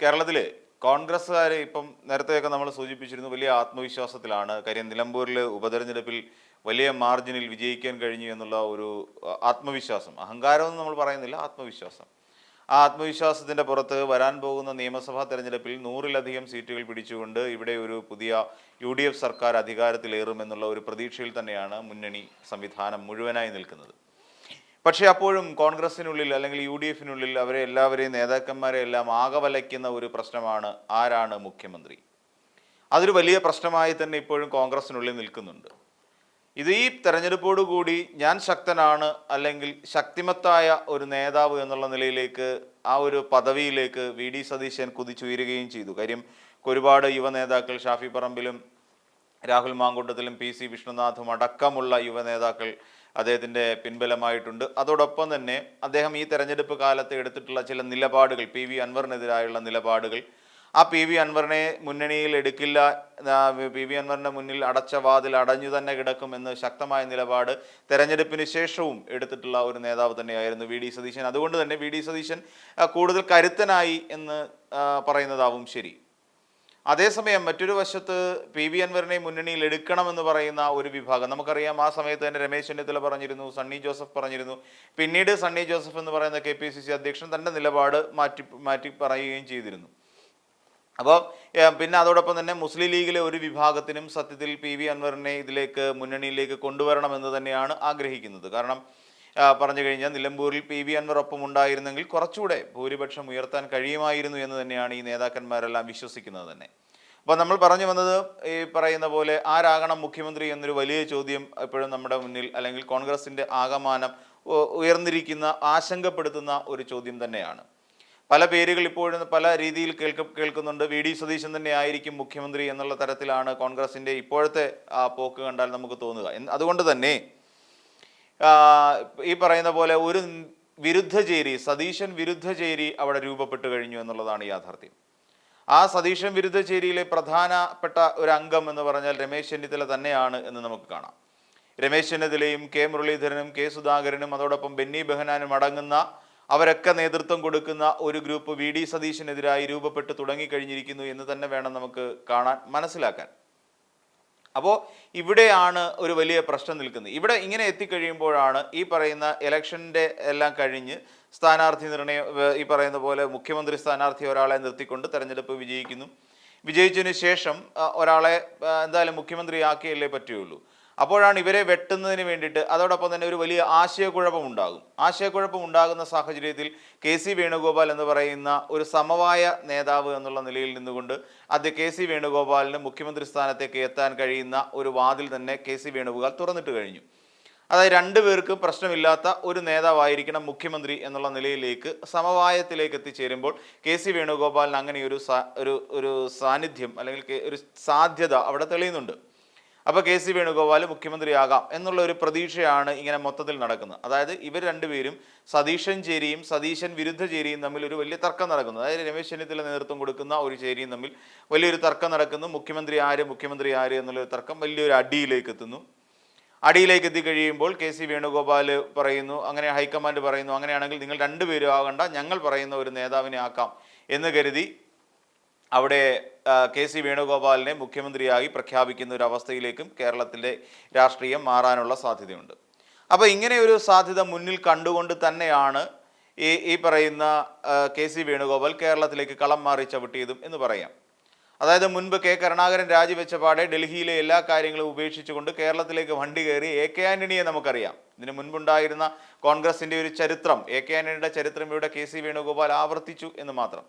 കേരളത്തിൽ കോൺഗ്രസ്സുകാർ ഇപ്പം നേരത്തെയൊക്കെ നമ്മൾ സൂചിപ്പിച്ചിരുന്നു വലിയ ആത്മവിശ്വാസത്തിലാണ്. കാര്യം നിലമ്പൂരിൽ ഉപതെരഞ്ഞെടുപ്പിൽ വലിയ മാർജിനിൽ വിജയിക്കാൻ കഴിഞ്ഞു എന്നുള്ള ഒരു ആത്മവിശ്വാസം. അഹങ്കാരമൊന്നും നമ്മൾ പറയുന്നില്ല ആത്മവിശ്വാസം. ആ ആത്മവിശ്വാസത്തിന്റെ പുറത്ത് വരാൻ പോകുന്ന നിയമസഭാ തെരഞ്ഞെടുപ്പിൽ നൂറിലധികം സീറ്റുകൾ പിടിച്ചുകൊണ്ട് ഇവിടെ ഒരു പുതിയ യു ഡി എഫ് സർക്കാർ അധികാരത്തിലേറുമെന്നുള്ള ഒരു പ്രതീക്ഷയിൽ തന്നെയാണ് മുന്നണി സംവിധാനം മുഴുവനായി നിൽക്കുന്നത്. പക്ഷേ അപ്പോഴും കോൺഗ്രസിനുള്ളിൽ അല്ലെങ്കിൽ യു ഡി എഫിനുള്ളിൽ അവരെ എല്ലാവരെയും നേതാക്കന്മാരെ എല്ലാം ആകവലയ്ക്കുന്ന ഒരു പ്രശ്നമാണ് ആരാണ് മുഖ്യമന്ത്രി. അതൊരു വലിയ പ്രശ്നമായി തന്നെ ഇപ്പോഴും കോൺഗ്രസിനുള്ളിൽ നിൽക്കുന്നുണ്ട്. ഇത് ഈ തെരഞ്ഞെടുപ്പോടുകൂടി ഞാൻ ശക്തനാണ് അല്ലെങ്കിൽ ശക്തിമത്തായ ഒരു നേതാവ് എന്നുള്ള നിലയിലേക്ക് ആ ഒരു പദവിയിലേക്ക് വി ഡി സതീശൻ കുതിച്ചുയരുകയും ചെയ്തു. കാര്യം ഒരുപാട് യുവ നേതാക്കൾ ഷാഫി പറമ്പിലും രാഹുൽ മാങ്കൂട്ടത്തിലും പി സി വിഷ്ണുനാഥും അടക്കമുള്ള യുവ നേതാക്കൾ അദ്ദേഹത്തിന്റെ പിൻബലമായിട്ടുണ്ട്. അതോടൊപ്പം തന്നെ അദ്ദേഹം ഈ തെരഞ്ഞെടുപ്പ് കാലത്ത് എടുത്തിട്ടുള്ള ചില നിലപാടുകൾ പി വി അൻവറിനെതിരായുള്ള നിലപാടുകൾ ആ പി വി അൻവറിനെ മുന്നണിയിൽ എടുക്കില്ല പി വി അൻവറിന്റെ മുന്നിൽ അടച്ച വാതിൽ അടഞ്ഞു തന്നെ കിടക്കും എന്ന് ശക്തമായ നിലപാട് തെരഞ്ഞെടുപ്പിന് ശേഷവും എടുത്തിട്ടുള്ള ഒരു നേതാവ് തന്നെയായിരുന്നു വി ഡി സതീശൻ. അതുകൊണ്ട് തന്നെ വി ഡി സതീശൻ കൂടുതൽ കരുത്തനായി എന്ന് പറയുന്നതാവും ശരി. അതേസമയം മറ്റൊരു വശത്ത് പി വി അൻവറിനെ മുന്നണിയിൽ എടുക്കണമെന്ന് പറയുന്ന ഒരു വിഭാഗം. നമുക്കറിയാം ആ സമയത്ത് തന്നെ രമേശ് ചെന്നിത്തല പറഞ്ഞിരുന്നു സണ്ണി ജോസഫ് പറഞ്ഞിരുന്നു. പിന്നീട് സണ്ണി ജോസഫ് എന്ന് പറയുന്ന കെ അധ്യക്ഷൻ തന്റെ നിലപാട് മാറ്റി മാറ്റി പറയുകയും ചെയ്തിരുന്നു. അപ്പോൾ പിന്നെ അതോടൊപ്പം തന്നെ മുസ്ലിം ലീഗിലെ ഒരു വിഭാഗത്തിനും സത്യത്തിൽ പി വി അൻവറിനെ ഇതിലേക്ക് മുന്നണിയിലേക്ക് കൊണ്ടുവരണമെന്ന് തന്നെയാണ് ആഗ്രഹിക്കുന്നത്. കാരണം പറഞ്ഞു കഴിഞ്ഞാൽ നിലമ്പൂരിൽ പി വി അൻവർ ഒപ്പം ഉണ്ടായിരുന്നെങ്കിൽ കുറച്ചുകൂടെ ഭൂരിപക്ഷം ഉയർത്താൻ കഴിയുമായിരുന്നു എന്ന് തന്നെയാണ് ഈ നേതാക്കന്മാരെല്ലാം വിശ്വസിക്കുന്നത് തന്നെ. അപ്പോൾ നമ്മൾ പറഞ്ഞു വന്നത് ഈ പറയുന്ന പോലെ ആരാകണം മുഖ്യമന്ത്രി എന്നൊരു വലിയ ചോദ്യം എപ്പോഴും നമ്മുടെ മുന്നിൽ അല്ലെങ്കിൽ കോൺഗ്രസിന്റെ ആകമാനം ഉയർന്നിരിക്കുന്ന ആശങ്കപ്പെടുത്തുന്ന ഒരു ചോദ്യം തന്നെയാണ്. പല പേരുകൾ ഇപ്പോഴും പല രീതിയിൽ കേൾക്ക കേൾക്കുന്നുണ്ട്. വി. ഡി. സതീശൻ തന്നെ ആയിരിക്കും മുഖ്യമന്ത്രി എന്നുള്ള തരത്തിലാണ് കോൺഗ്രസിന്റെ ഇപ്പോഴത്തെ ആ പോക്ക് കണ്ടാൽ നമുക്ക് തോന്നുക. അതുകൊണ്ട് തന്നെ ഈ പറയുന്ന പോലെ ഒരു വിരുദ്ധ വിരുദ്ധചേരി സതീശൻ വിരുദ്ധ വിരുദ്ധചേരി അവിടെ രൂപപ്പെട്ടു കഴിഞ്ഞു എന്നുള്ളതാണ് യാഥാർത്ഥ്യം. ആ സതീശൻ വിരുദ്ധ വിരുദ്ധചേരിയിലെ പ്രധാനപ്പെട്ട ഒരു അംഗം എന്ന് പറഞ്ഞാൽ രമേശ് ചെന്നിത്തല തന്നെയാണ് എന്ന് നമുക്ക് കാണാം. രമേശ് ചെന്നിത്തലയും കെ മുരളീധരനും കെ സുധാകരനും അതോടൊപ്പം ബെന്നി ബെഹനാനും അടങ്ങുന്ന അവരൊക്കെ നേതൃത്വം കൊടുക്കുന്ന ഒരു ഗ്രൂപ്പ് വി ഡി സതീശനെതിരായി രൂപപ്പെട്ട് തുടങ്ങിക്കഴിഞ്ഞിരിക്കുന്നു എന്ന് തന്നെ വേണം നമുക്ക് കാണാൻ മനസ്സിലാക്കാൻ. അപ്പോൾ ഇവിടെയാണ് ഒരു വലിയ പ്രശ്നം നിൽക്കുന്നത്. ഇവിടെ ഇങ്ങനെ എത്തിക്കഴിയുമ്പോഴാണ് ഈ പറയുന്ന ഇലക്ഷന്റെ എല്ലാം കഴിഞ്ഞ് സ്ഥാനാർത്ഥി നിർണയം ഈ പറയുന്ന പോലെ മുഖ്യമന്ത്രി സ്ഥാനാർത്ഥി ഒരാളെ നിർത്തിക്കൊണ്ട് തെരഞ്ഞെടുപ്പ് വിജയിക്കുന്നു. വിജയിച്ചതിന് ശേഷം ഒരാളെ എന്തായാലും മുഖ്യമന്ത്രിയാക്കിയല്ലേ പറ്റുകയുള്ളൂ. അപ്പോഴാണ് ഇവരെ വെട്ടുന്നതിന് വേണ്ടിയിട്ട് അതോടൊപ്പം തന്നെ ഒരു വലിയ ആശയക്കുഴപ്പം ഉണ്ടാകും ആശയക്കുഴപ്പം ഉണ്ടാകുന്ന സാഹചര്യത്തിൽ കെ സി വേണുഗോപാൽ എന്ന് പറയുന്ന ഒരു സമവായ നേതാവ് എന്നുള്ള നിലയിൽ നിന്നുകൊണ്ട് അത് കെ സി വേണുഗോപാലിന് മുഖ്യമന്ത്രി സ്ഥാനത്തേക്ക് എത്താൻ കഴിയുന്ന ഒരു വാതിൽ തന്നെ കെ സി വേണുഗോപാൽ തുറന്നിട്ട് കഴിഞ്ഞു. അതായത് രണ്ടുപേർക്കും പ്രശ്നമില്ലാത്ത ഒരു നേതാവായിരിക്കണം മുഖ്യമന്ത്രി എന്നുള്ള നിലയിലേക്ക് സമവായത്തിലേക്ക് എത്തിച്ചേരുമ്പോൾ കെ സി വേണുഗോപാലിന് അങ്ങനെ ഒരു ഒരു ഒരു സാന്നിധ്യം അല്ലെങ്കിൽ ഒരു സാധ്യത അവിടെ തെളിയുന്നുണ്ട്. അപ്പോൾ കെ സി വേണുഗോപാൽ മുഖ്യമന്ത്രിയാകാം എന്നുള്ള ഒരു പ്രതീക്ഷയാണ് ഇങ്ങനെ മൊത്തത്തിൽ നടക്കുന്നത്. അതായത് ഇവർ രണ്ടുപേരും സതീശൻ ചേരിയും സതീശൻ വിരുദ്ധ ചേരിയും തമ്മിൽ ഒരു വലിയ തർക്കം നടക്കുന്നു. അതായത് രമേശ് ചെന്നിത്തല നേതൃത്വം കൊടുക്കുന്ന ഒരു ചേരിയും തമ്മിൽ വലിയൊരു തർക്കം നടക്കുന്നു. മുഖ്യമന്ത്രി ആര് മുഖ്യമന്ത്രി ആര് എന്നുള്ളൊരു തർക്കം വലിയൊരു അടിയിലേക്ക് എത്തുന്നു. അടിയിലേക്ക് എത്തിക്കഴിയുമ്പോൾ കെ സി വേണുഗോപാൽ പറയുന്നു അങ്ങനെ ഹൈക്കമാൻഡ് പറയുന്നു അങ്ങനെയാണെങ്കിൽ നിങ്ങൾ രണ്ടുപേരും ആകണ്ട ഞങ്ങൾ പറയുന്ന ഒരു നേതാവിനെ ആക്കാം എന്ന് കരുതി അവിടെ കെ സി വേണുഗോപാലിനെ മുഖ്യമന്ത്രിയായി പ്രഖ്യാപിക്കുന്ന ഒരു അവസ്ഥയിലേക്കും കേരളത്തിന്റെ രാഷ്ട്രീയം മാറാനുള്ള സാധ്യതയുണ്ട്. അപ്പോൾ ഇങ്ങനെ ഒരു സാധ്യത മുന്നിൽ കണ്ടുകൊണ്ട് തന്നെയാണ് ഈ ഈ പറയുന്ന കെ സി വേണുഗോപാൽ കേരളത്തിലേക്ക് കളം മാറി ചവിട്ടിയതും എന്ന് പറയാം. അതായത് മുൻപ് കെ കരുണാകരൻ രാജിവെച്ച പാടെ ഡൽഹിയിലെ എല്ലാ കാര്യങ്ങളും ഉപേക്ഷിച്ചുകൊണ്ട് കേരളത്തിലേക്ക് വണ്ടി കയറി എ കെ ആന്റണിയെ നമുക്കറിയാം. ഇതിനു മുൻപുണ്ടായിരുന്ന കോൺഗ്രസിന്റെ ഒരു ചരിത്രം എ കെ ആന്റണിയുടെ ചരിത്രം ഇവിടെ കെ സി വേണുഗോപാൽ ആവർത്തിച്ചു എന്ന് മാത്രം.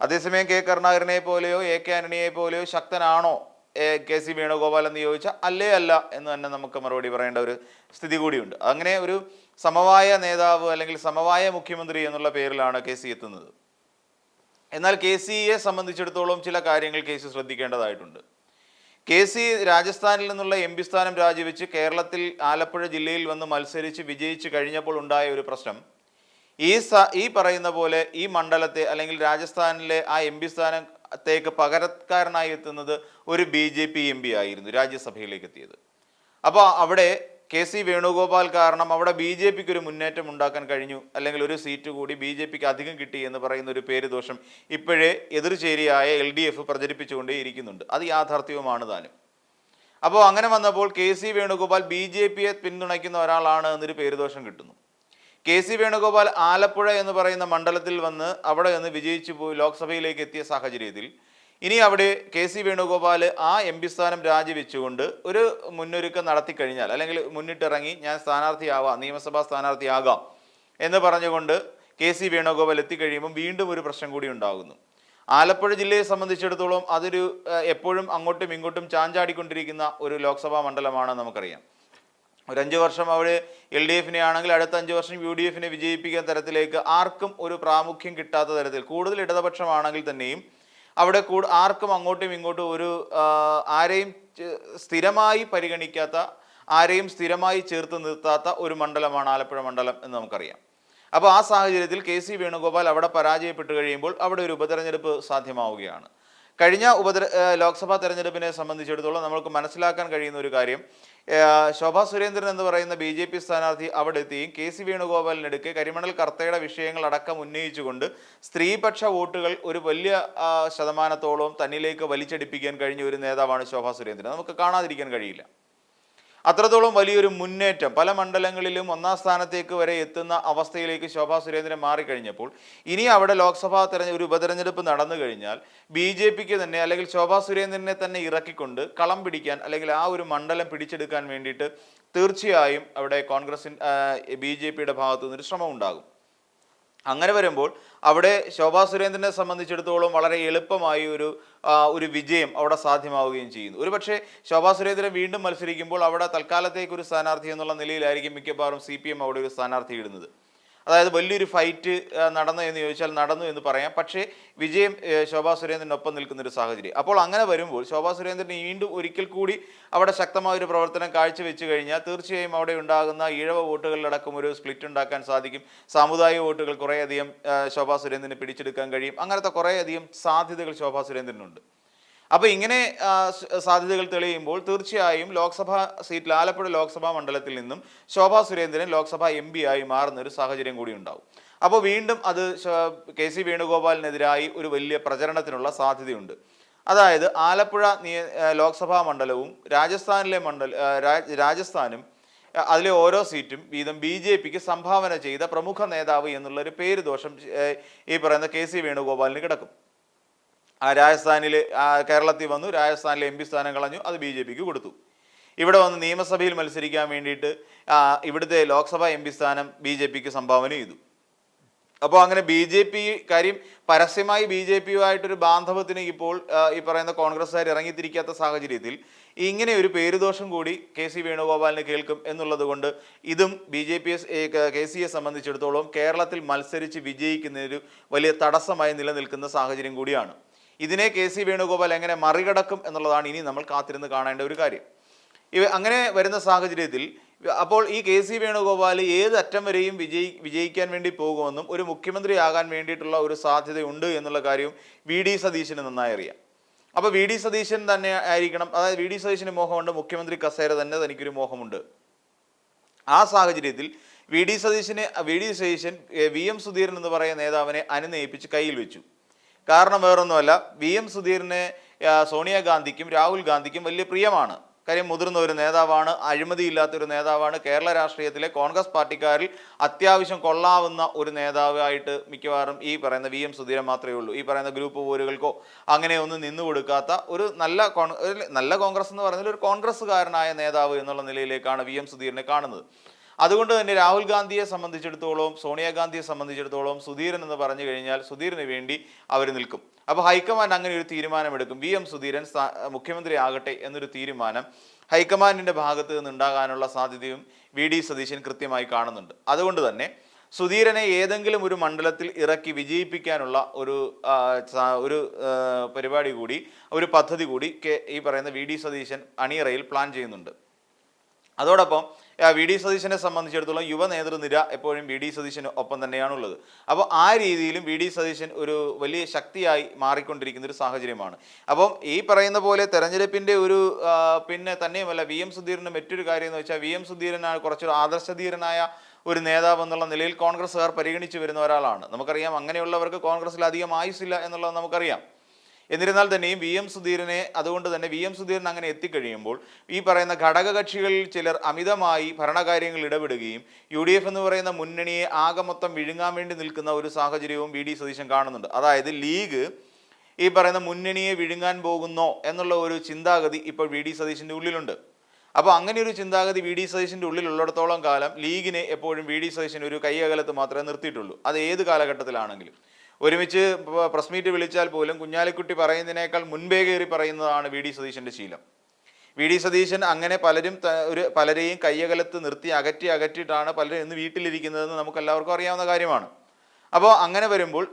അതേസമയം കെ കരുണാകരനെ പോലെയോ എ കെ ആന്റണിയെ പോലെയോ ശക്തനാണോ കെ സി വേണുഗോപാൽ എന്ന് ചോദിച്ചാൽ അല്ലേ അല്ല എന്ന് തന്നെ നമുക്ക് മറുപടി പറയേണ്ട ഒരു സ്ഥിതി കൂടിയുണ്ട്. അങ്ങനെ ഒരു സമവായ നേതാവ് അല്ലെങ്കിൽ സമവായ മുഖ്യമന്ത്രി എന്നുള്ള പേരിലാണ് കെ സി എത്തുന്നത്. എന്നാൽ കെ സിയെ സംബന്ധിച്ചിടത്തോളം ചില കാര്യങ്ങൾ കെ സി ശ്രദ്ധിക്കേണ്ടതായിട്ടുണ്ട്. കെ സി രാജസ്ഥാനിൽ നിന്നുള്ള എം പി സ്ഥാനം രാജിവെച്ച് കേരളത്തിൽ ആലപ്പുഴ ജില്ലയിൽ വന്ന് മത്സരിച്ച് വിജയിച്ച് കഴിഞ്ഞപ്പോൾ ഉണ്ടായ ഒരു പ്രശ്നം ഈ സ ഈ പറയുന്ന പോലെ ഈ മണ്ഡലത്തെ അല്ലെങ്കിൽ രാജസ്ഥാനിലെ ആ എം പി സ്ഥാനത്തേക്ക് പകരക്കാരനായി എത്തുന്നത് ഒരു B J P M P ആയിരുന്നു രാജ്യസഭയിലേക്ക് എത്തിയത്. അപ്പോൾ അവിടെ കെ സി വേണുഗോപാൽ കാരണം അവിടെ ബി ജെ പിക്ക് ഒരു മുന്നേറ്റം ഉണ്ടാക്കാൻ കഴിഞ്ഞു. അല്ലെങ്കിൽ ഒരു സീറ്റ് കൂടി ബി ജെ പിക്ക് അധികം കിട്ടി എന്ന് പറയുന്ന ഒരു പേര് ദോഷം ഇപ്പോഴേ എതിർചേരിയായ എൽ ഡി എഫ് പ്രചരിപ്പിച്ചുകൊണ്ടേ ഇരിക്കുന്നുണ്ട്. അത് യാഥാർത്ഥ്യവുമാണ് താനും. അപ്പോൾ അങ്ങനെ വന്നപ്പോൾ K C Venugopal B J പിയെ പിന്തുണയ്ക്കുന്ന ഒരാളാണ് എന്നൊരു പേരുദോഷം കിട്ടുന്നു. കെ സി വേണുഗോപാൽ ആലപ്പുഴ എന്ന് പറയുന്ന മണ്ഡലത്തിൽ വന്ന് അവിടെ നിന്ന് വിജയിച്ചു പോയി ലോക്സഭയിലേക്ക് എത്തിയ സാഹചര്യത്തിൽ ഇനി അവിടെ കെ സി വേണുഗോപാൽ ആ എം പി സ്ഥാനം രാജിവെച്ചുകൊണ്ട് ഒരു മുന്നൊരുക്കം നടത്തി കഴിഞ്ഞാൽ അല്ലെങ്കിൽ മുന്നിട്ടിറങ്ങി ഞാൻ സ്ഥാനാർത്ഥിയാവാം നിയമസഭാ സ്ഥാനാർത്ഥിയാകാം എന്ന് പറഞ്ഞുകൊണ്ട് കെ സി വേണുഗോപാൽ എത്തിക്കഴിയുമ്പോൾ വീണ്ടും ഒരു പ്രശ്നം കൂടി ഉണ്ടാകുന്നു. ആലപ്പുഴ ജില്ലയെ സംബന്ധിച്ചിടത്തോളം അതൊരു എപ്പോഴും അങ്ങോട്ടും ഇങ്ങോട്ടും ചാഞ്ചാടിക്കൊണ്ടിരിക്കുന്ന ഒരു ലോക്സഭാ മണ്ഡലമാണ് നമുക്കറിയാം. ഒരു അഞ്ച് വർഷം അവിടെ എൽ ഡി എഫിനെ ആണെങ്കിൽ അടുത്ത അഞ്ച് വർഷം യു ഡി എഫിനെ വിജയിപ്പിക്കുന്ന തരത്തിലേക്ക് ആർക്കും ഒരു പ്രാമുഖ്യം കിട്ടാത്ത തരത്തിൽ കൂടുതൽ ഇടതുപക്ഷമാണെങ്കിൽ തന്നെയും അവിടെ കൂ ആർക്കും അങ്ങോട്ടും ഇങ്ങോട്ടും ഒരു ആരെയും സ്ഥിരമായി പരിഗണിക്കാത്ത ആരെയും സ്ഥിരമായി ചേർത്ത് നിർത്താത്ത ഒരു മണ്ഡലമാണ് ആലപ്പുഴ മണ്ഡലം എന്ന് നമുക്കറിയാം. അപ്പോൾ ആ സാഹചര്യത്തിൽ കെ സി വേണുഗോപാൽ അവിടെ പരാജയപ്പെട്ട് കഴിയുമ്പോൾ അവിടെ ഒരു ഉപതെരഞ്ഞെടുപ്പ് സാധ്യമാവുകയാണ്. കഴിഞ്ഞ ഉപതെര ലോക്സഭാ തെരഞ്ഞെടുപ്പിനെ സംബന്ധിച്ചിടത്തോളം നമ്മൾക്ക് മനസ്സിലാക്കാൻ കഴിയുന്ന ഒരു കാര്യം ശോഭാ സുരേന്ദ്രൻ എന്ന് പറയുന്ന ബി ജെ പി സ്ഥാനാർത്ഥി അവിടെ എത്തുകയും കെ സി വേണുഗോപാലിനെടുക്കെ കരിമണൽ കർത്തയുടെ വിഷയങ്ങൾ അടക്കം ഉന്നയിച്ചുകൊണ്ട് സ്ത്രീപക്ഷ വോട്ടുകൾ ഒരു വലിയ ശതമാനത്തോളം തന്നിലേക്ക് വലിച്ചടിപ്പിക്കാൻ കഴിഞ്ഞ ഒരു നേതാവാണ് ശോഭാ സുരേന്ദ്രൻ. നമുക്ക് കാണാതിരിക്കാൻ കഴിയില്ല. അത്രത്തോളം വലിയൊരു മുന്നേറ്റം. പല മണ്ഡലങ്ങളിലും ഒന്നാം സ്ഥാനത്തേക്ക് വരെ എത്തുന്ന അവസ്ഥയിലേക്ക് ശോഭാ സുരേന്ദ്രൻ മാറിക്കഴിഞ്ഞപ്പോൾ ഇനി അവിടെ ലോക്സഭാ തെരഞ്ഞ ഒരു ഉപതെരഞ്ഞെടുപ്പ് നടന്നു കഴിഞ്ഞാൽ ബി ജെ പിക്ക് തന്നെ അല്ലെങ്കിൽ ശോഭാ സുരേന്ദ്രനെ തന്നെ ഇറക്കിക്കൊണ്ട് കളം പിടിക്കാൻ അല്ലെങ്കിൽ ആ ഒരു മണ്ഡലം പിടിച്ചെടുക്കാൻ വേണ്ടിയിട്ട് തീർച്ചയായും അവിടെ കോൺഗ്രസിൻ ബി ജെ പിയുടെ ഭാഗത്തു നിന്നൊരു ശ്രമം ഉണ്ടാകും അങ്ങനെ വരുമ്പോൾ അവിടെ ശോഭാ സുരേന്ദ്രനെ സംബന്ധിച്ചിടത്തോളം വളരെ എളുപ്പമായി ഒരു ഒരു വിജയം അവിടെ സാധ്യമാവുകയും ചെയ്യുന്നു. ഒരു പക്ഷേ ശോഭാ സുരേന്ദ്രൻ വീണ്ടും മത്സരിക്കുമ്പോൾ അവിടെ തൽക്കാലത്തേക്ക് ഒരു സ്ഥാനാർത്ഥി എന്നുള്ള നിലയിലായിരിക്കും മിക്കവാറും സി അവിടെ ഒരു സ്ഥാനാർത്ഥി ഇടുന്നത്. അതായത് വലിയൊരു ഫൈറ്റ് നടന്നു എന്ന് ചോദിച്ചാൽ നടന്നു എന്ന് പറയാം. പക്ഷേ വിജയം ശോഭാ സുരേന്ദ്രനൊപ്പം നിൽക്കുന്ന ഒരു സാഹചര്യം. അപ്പോൾ അങ്ങനെ വരുമ്പോൾ ശോഭാ സുരേന്ദ്രൻ വീണ്ടും ഒരിക്കൽ കൂടി അവിടെ ശക്തമായ ഒരു പ്രവർത്തനം കാഴ്ചവെച്ച് കഴിഞ്ഞാൽ തീർച്ചയായും അവിടെ ഉണ്ടാകുന്ന ഈഴവ വോട്ടുകളിലടക്കം ഒരു സ്പ്ലിറ്റ് ഉണ്ടാക്കാൻ സാധിക്കും. സാമുദായിക വോട്ടുകൾ കുറേയധികം ശോഭാ സുരേന്ദ്രന് പിടിച്ചെടുക്കാൻ കഴിയും. അങ്ങനത്തെ കുറേയധികം സാധ്യതകൾ ശോഭാ സുരേന്ദ്രനുണ്ട്. അപ്പോൾ ഇങ്ങനെ സാധ്യതകൾ തെളിയുമ്പോൾ തീർച്ചയായും ലോക്സഭാ സീറ്റിൽ ആലപ്പുഴ ലോക്സഭാ മണ്ഡലത്തിൽ നിന്നും ശോഭാ സുരേന്ദ്രൻ ലോക്സഭാ എം ആയി മാറുന്ന ഒരു സാഹചര്യം കൂടി ഉണ്ടാവും. അപ്പോൾ വീണ്ടും അത് കെ സി വേണുഗോപാലിനെതിരായി ഒരു വലിയ പ്രചരണത്തിനുള്ള സാധ്യതയുണ്ട്. അതായത് ആലപ്പുഴ നിയ ലോക്സഭാ മണ്ഡലവും രാജസ്ഥാനിലെ മണ്ഡല രാജസ്ഥാനും അതിലെ ഓരോ സീറ്റും വീതം ബി ജെ പിക്ക് സംഭാവന ചെയ്ത പ്രമുഖ നേതാവ് എന്നുള്ളൊരു പേര് ദോഷം ഈ പറയുന്ന കെ സി വേണുഗോപാലിന് കിടക്കും. ആ രാജസ്ഥാനിൽ കേരളത്തിൽ വന്നു രാജസ്ഥാനിലെ എം പി സ്ഥാനം കളഞ്ഞു അത് ബി ജെ പിക്ക് കൊടുത്തു. ഇവിടെ വന്ന് നിയമസഭയിൽ മത്സരിക്കാൻ വേണ്ടിയിട്ട് ഇവിടുത്തെ ലോക്സഭ എം പി സ്ഥാനം ബി ജെ പിക്ക് സംഭാവന ചെയ്തു. അപ്പോൾ അങ്ങനെ ബി ജെ പി കാര്യം പരസ്യമായി ബി ജെ പിയുമായിട്ടൊരു ബാന്ധവത്തിന് ഇപ്പോൾ ഈ പറയുന്ന കോൺഗ്രസ്സുകാർ ഇറങ്ങിത്തിരിക്കാത്ത സാഹചര്യത്തിൽ ഇങ്ങനെ ഒരു പേരുദോഷം കൂടി കെ സി വേണുഗോപാലിന് കേൾക്കും എന്നുള്ളത് കൊണ്ട് ഇതും ബി ജെ പി കെ സിയെ സംബന്ധിച്ചിടത്തോളം കേരളത്തിൽ മത്സരിച്ച് വിജയിക്കുന്നതിന് വലിയ തടസ്സമായി നിലനിൽക്കുന്ന സാഹചര്യം കൂടിയാണ്. ഇതിനെ കെ സി വേണുഗോപാൽ എങ്ങനെ മറികടക്കും എന്നുള്ളതാണ് ഇനി നമ്മൾ കാത്തിരുന്ന് കാണേണ്ട ഒരു കാര്യം. ഇവ അങ്ങനെ വരുന്ന സാഹചര്യത്തിൽ അപ്പോൾ ഈ കെ സി വേണുഗോപാൽ ഏത് അറ്റം വരെയും വിജയി വിജയിക്കാൻ വേണ്ടി പോകുമെന്നും ഒരു മുഖ്യമന്ത്രിയാകാൻ വേണ്ടിയിട്ടുള്ള ഒരു സാധ്യതയുണ്ട് എന്നുള്ള കാര്യവും വി ഡി സതീശന് നന്നായി അറിയാം. അപ്പോൾ വി ഡി സതീശൻ തന്നെ ആയിരിക്കണം. അതായത് വി ഡി സതീശന് മോഹമുണ്ട് മുഖ്യമന്ത്രി കസേര തന്നെ തനിക്കൊരു മോഹമുണ്ട്. ആ സാഹചര്യത്തിൽ വി ഡി സതീശനെ V D Satheesan V M Sudheeran എന്ന് പറയുന്ന നേതാവിനെ അനുനയിപ്പിച്ച് കയ്യിൽ വെച്ചു. കാരണം വേറൊന്നുമല്ല വി എം സുധീറിനെ സോണിയാഗാന്ധിക്കും രാഹുൽ ഗാന്ധിക്കും വലിയ പ്രിയമാണ്. കാര്യം മുതിർന്ന ഒരു നേതാവാണ് അഴിമതിയില്ലാത്ത ഒരു നേതാവാണ്. കേരള രാഷ്ട്രീയത്തിലെ കോൺഗ്രസ് പാർട്ടിക്കാരിൽ അത്യാവശ്യം കൊള്ളാവുന്ന ഒരു നേതാവായിട്ട് മിക്കവാറും ഈ പറയുന്ന വി എം സുധീരൻ മാത്രമേ ഉള്ളൂ. ഈ പറയുന്ന ഗ്രൂപ്പ് പോരുകൾക്കോ അങ്ങനെ ഒന്നും നിന്നു കൊടുക്കാത്ത ഒരു നല്ല നല്ല കോൺഗ്രസ് എന്ന് പറയുന്നത് ഒരു കോൺഗ്രസ്സുകാരനായ നേതാവ് എന്നുള്ള നിലയിലേക്കാണ് വി എം സുധീരനെ കാണുന്നത്. അതുകൊണ്ട് തന്നെ രാഹുൽ ഗാന്ധിയെ സംബന്ധിച്ചിടത്തോളം സോണിയാഗാന്ധിയെ സംബന്ധിച്ചിടത്തോളം സുധീരൻ എന്ന് പറഞ്ഞു കഴിഞ്ഞാൽ സുധീരന് വേണ്ടി അവർ നിൽക്കും. അപ്പോൾ ഹൈക്കമാൻഡ് അങ്ങനെ ഒരു തീരുമാനമെടുക്കും. വി എം സുധീരൻ മുഖ്യമന്ത്രി ആകട്ടെ എന്നൊരു തീരുമാനം ഹൈക്കമാൻഡിന്റെ ഭാഗത്ത് നിന്ന് ഉണ്ടാകാനുള്ള സാധ്യതയും വി ഡി സതീശൻ കൃത്യമായി കാണുന്നുണ്ട്. അതുകൊണ്ട് തന്നെ സുധീരനെ ഏതെങ്കിലും ഒരു മണ്ഡലത്തിൽ ഇറക്കി വിജയിപ്പിക്കാനുള്ള ഒരു ഒരു പരിപാടി കൂടി ഒരു പദ്ധതി കൂടി ഈ പറയുന്ന വി ഡി സതീശൻ അണിയറയിൽ പ്ലാൻ ചെയ്യുന്നുണ്ട്. അതോടൊപ്പം വി ഡി സതീശനെ സംബന്ധിച്ചിടത്തോളം യുവ നേതൃനിര എപ്പോഴും വി ഡി സതീശന് ഒപ്പം തന്നെയാണുള്ളത്. അപ്പോൾ ആ രീതിയിലും വി ഡി സതീശൻ ഒരു വലിയ ശക്തിയായി മാറിക്കൊണ്ടിരിക്കുന്ന ഒരു സാഹചര്യമാണ്. അപ്പം ഈ പറയുന്ന പോലെ തെരഞ്ഞെടുപ്പിന്റെ ഒരു പിന്നെ തന്നെയുമല്ല വി എം സുധീറിന്റെ മറ്റൊരു കാര്യം എന്ന് വെച്ചാൽ വി എം സുധീരനാണ് കുറച്ചൊരു ആദർശധീരനായ ഒരു നേതാവ് എന്നുള്ള നിലയിൽ കോൺഗ്രസ്സുകാർ പരിഗണിച്ചു വരുന്ന ഒരാളാണ്. നമുക്കറിയാം അങ്ങനെയുള്ളവർക്ക് കോൺഗ്രസ്സിൽ അധികം ആയുസില്ല എന്നുള്ളത് നമുക്കറിയാം. എന്നിരുന്നാൽ തന്നെയും വി എം സുധീരനെ അതുകൊണ്ട് തന്നെ വി എം സുധീരൻ അങ്ങനെ എത്തിക്കഴിയുമ്പോൾ ഈ പറയുന്ന ഘടകകക്ഷികളിൽ ചിലർ അമിതമായി ഭരണകാര്യങ്ങളിൽ ഇടപെടുകയും യു ഡി എഫ് എന്ന് പറയുന്ന മുന്നണിയെ ആകെ മൊത്തം വിഴുങ്ങാൻ വേണ്ടി നിൽക്കുന്ന ഒരു സാഹചര്യവും വി ഡി സതീശൻ കാണുന്നുണ്ട്. അതായത് ലീഗ് ഈ പറയുന്ന മുന്നണിയെ വിഴുങ്ങാൻ പോകുന്നോ എന്നുള്ള ഒരു ചിന്താഗതി ഇപ്പോൾ വി ഡി സതീശന്റെ ഉള്ളിലുണ്ട്. അപ്പോൾ അങ്ങനെ ഒരു ചിന്താഗതി വി ഡി സതീശന്റെ ഉള്ളിലുള്ളിടത്തോളം കാലം ലീഗിനെ എപ്പോഴും വി ഡി സതീശൻ ഒരു കൈയകലത്ത് മാത്രമേ നിർത്തിയിട്ടുള്ളൂ. അത് ഏത് കാലഘട്ടത്തിലാണെങ്കിലും. ഒരുമിച്ച് പ്രസ് മീറ്റ് വിളിച്ചാൽ പോലും കുഞ്ഞാലിക്കുട്ടി പറയുന്നതിനേക്കാൾ മുൻപേ കയറി പറയുന്നതാണ് വി ഡി സതീശന്റെ ശീലം. വി ഡി സതീശൻ അങ്ങനെ പലരും ഒരു പലരെയും കയ്യകലത്ത് നിർത്തി അകറ്റി അകറ്റിയിട്ടാണ് പലരും ഇന്ന് വീട്ടിലിരിക്കുന്നതെന്ന് നമുക്ക് എല്ലാവർക്കും അറിയാവുന്ന കാര്യമാണ്. അപ്പോൾ അങ്ങനെ വരുമ്പോൾ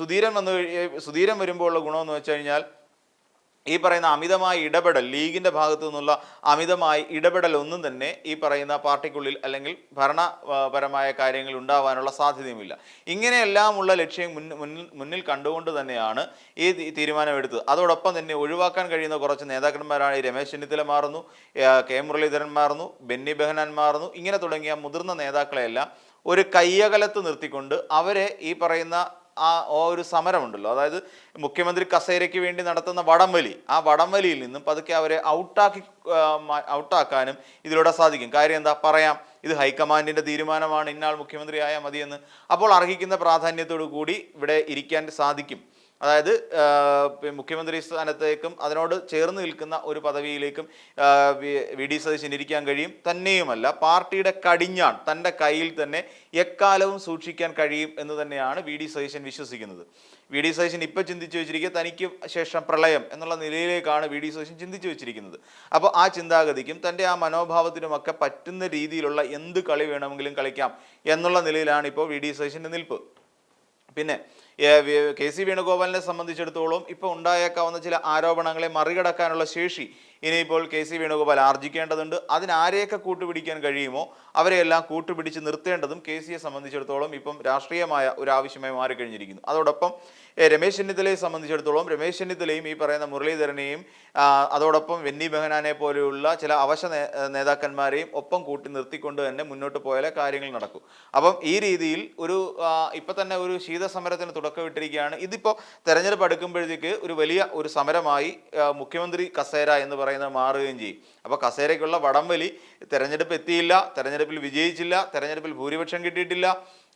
സുധീരൻ വന്നു സുധീരൻ വരുമ്പോൾ ഉള്ള ഗുണമെന്ന് വെച്ച് കഴിഞ്ഞാൽ ഈ പറയുന്ന അമിതമായ ഇടപെടൽ ലീഗിന്റെ ഭാഗത്തു നിന്നുള്ള അമിതമായ ഇടപെടൽ ഒന്നും തന്നെ ഈ പറയുന്ന പാർട്ടിക്കുള്ളിൽ അല്ലെങ്കിൽ ഭരണപരമായ കാര്യങ്ങൾ ഉണ്ടാവാനുള്ള സാധ്യതയുമില്ല. ഇങ്ങനെയെല്ലാമുള്ള ലക്ഷ്യം മുന്നിൽ കണ്ടുകൊണ്ട് തന്നെയാണ് ഈ തീരുമാനമെടുത്തത്. അതോടൊപ്പം തന്നെ ഒഴിവാക്കാൻ കഴിയുന്ന കുറച്ച് നേതാക്കന്മാരാണ് ഈ രമേശ് ചെന്നിത്തല മാറുന്നു കെ മുരളീധരൻ മാറുന്നു ബെന്നി ബെഹനാൻ മാറുന്നു. ഇങ്ങനെ തുടങ്ങിയ മുതിർന്ന നേതാക്കളെല്ലാം ഒരു കയ്യകലത്ത് നിർത്തിക്കൊണ്ട് അവരെ ഈ പറയുന്ന ആ ഒരു സമരമുണ്ടല്ലോ. അതായത് മുഖ്യമന്ത്രി കസേരയ്ക്ക് വേണ്ടി നടത്തുന്ന വടംവലി. ആ വടംവലിയിൽ നിന്നും പതുക്കെ അവരെ ഔട്ടാക്കി ഔട്ടാക്കാനും ഇതിലൂടെ സാധിക്കും. കാര്യം എന്താ? പറയാം ഇത് ഹൈക്കമാൻഡിന്റെ തീരുമാനമാണ്. ഇന്നാൾ മുഖ്യമന്ത്രി ആയാൽ മതിയെന്ന് അപ്പോൾ അർഹിക്കുന്ന പ്രാധാന്യത്തോടു കൂടി ഇവിടെ ഇരിക്കാൻ സാധിക്കും. അതായത് മുഖ്യമന്ത്രി സ്ഥാനത്തേക്കും അതിനോട് ചേർന്ന് നിൽക്കുന്ന ഒരു പദവിയിലേക്കും വി- ഡി സതീശൻ ഇരിക്കാൻ കഴിയും. തന്നെയുമല്ല പാർട്ടിയുടെ കടിഞ്ഞാൺ തന്റെ കയ്യിൽ തന്നെ എക്കാലവും സൂക്ഷിക്കാൻ കഴിയും എന്ന് തന്നെയാണ് വി ഡി സതീശൻ വിശ്വസിക്കുന്നത്. വി ഡി സതീശൻ ഇപ്പം ചിന്തിച്ചു വെച്ചിരിക്കുക തനിക്ക് ശേഷം പ്രളയം എന്നുള്ള നിലയിലേക്കാണ് വി ഡി സതീശൻ ചിന്തിച്ചു വെച്ചിരിക്കുന്നത്. അപ്പോൾ ആ ചിന്താഗതിക്കും തന്റെ ആ മനോഭാവത്തിനുമൊക്കെ പറ്റുന്ന രീതിയിലുള്ള എന്ത് കളി വേണമെങ്കിലും കളിക്കാം എന്നുള്ള നിലയിലാണ് ഇപ്പോൾ വി ഡി സതീശന്റെ നിൽപ്പ്. പിന്നെ കെ സി വേണുഗോപാലിനെ സംബന്ധിച്ചിടത്തോളം ഇപ്പോൾ ഉണ്ടായേക്കാവുന്ന ചില ആരോപണങ്ങളെ മറികടക്കാനുള്ള ശേഷി ഇനിയിപ്പോൾ കെ സി വേണുഗോപാൽ ആർജിക്കേണ്ടതുണ്ട്. അതിനാരെയൊക്കെ കൂട്ടുപിടിക്കാൻ കഴിയുമോ അവരെയെല്ലാം കൂട്ടുപിടിച്ച് നിർത്തേണ്ടതും കെ സിയെ സംബന്ധിച്ചിടത്തോളം ഇപ്പം രാഷ്ട്രീയമായ ഒരു ആവശ്യമായി മാറിക്കഴിഞ്ഞിരിക്കുന്നു. അതോടൊപ്പം രമേശ് ചെന്നിത്തലയെ സംബന്ധിച്ചിടത്തോളം രമേശ് ചെന്നിത്തലയും ഈ പറയുന്ന മുരളീധരനെയും അതോടൊപ്പം വെന്നി ബെഹനാനെ പോലെയുള്ള ചില അവശ നേതാക്കന്മാരെയും ഒപ്പം കൂട്ടി നിർത്തിക്കൊണ്ട് തന്നെ മുന്നോട്ട് പോയാലേ കാര്യങ്ങൾ നടക്കൂ. അപ്പം ഈ രീതിയിൽ ഒരു ഇപ്പം തന്നെ ഒരു ശീതസമരത്തിന് തുടക്കമിട്ടിരിക്കുകയാണ്. ഇതിപ്പോൾ തെരഞ്ഞെടുപ്പ് അടുക്കുമ്പോഴത്തേക്ക് ഒരു വലിയ ഒരു സമരമായി മുഖ്യമന്ത്രി കസേര എന്ന് പറയുന്നത് മാറുകയും ചെയ്യും. അപ്പോൾ കസേരയ്ക്കുള്ള വടംവലി തെരഞ്ഞെടുപ്പ് എത്തിയില്ല തെരഞ്ഞെടുപ്പിൽ വിജയിച്ചില്ല തെരഞ്ഞെടുപ്പിൽ ഭൂരിപക്ഷം കിട്ടിയിട്ടില്ല.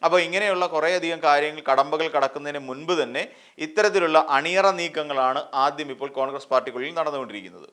അപ്പോൾ ഇങ്ങനെയുള്ള കുറേയധികം കാര്യങ്ങൾ കടമ്പകൾ കടക്കുന്നതിന് മുൻപ് തന്നെ ഇത്തരത്തിലുള്ള അണിയറ നീക്കങ്ങളാണ് ആദ്യം ഇപ്പോൾ കോൺഗ്രസ് പാർട്ടിക്കുള്ളിൽ നടന്നുകൊണ്ടിരിക്കുന്നത്.